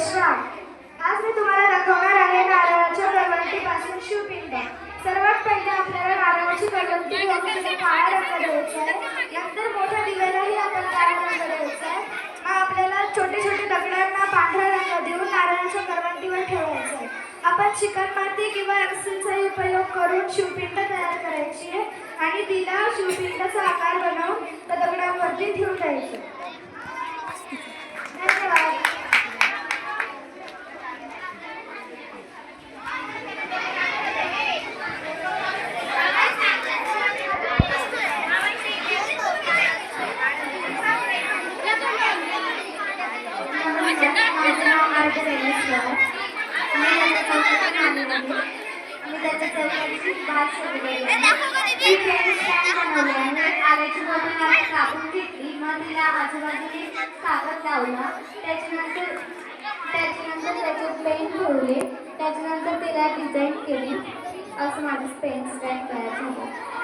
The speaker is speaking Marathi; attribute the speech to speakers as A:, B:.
A: प्रश्राम आज मी तुम्हाला दाखवणार आहे नारळाच्या करवंटीपासून शिवपिंड सर्वात पहिले आपल्याला नारळाची करवंटी घेऊन काळा रंग द्यायचा आहे. नंतर मोठ्या दिव्यालाही आपण काळा रंग आहे. मग आपल्याला छोटे छोटे दगडांना पांढरा रंग देऊन नारळाच्या करवंटीवर ठेवायचं आहे. आपण चिकणमाती किंवा रसींचाही उपयोग करून शिवपिंड तयार करायची आहे. आणि तिला शिवपिंडाचा आकार बनवून त्या दगडावरती ठेवून द्यायचं. आजूबाजूने कागद लावला त्याच्यानंतर त्याच्यानंतर त्याचे पेन ठेवले त्याच्यानंतर तिला डिझाईन केली. असं माझं पेन स्टँड तयार झालं.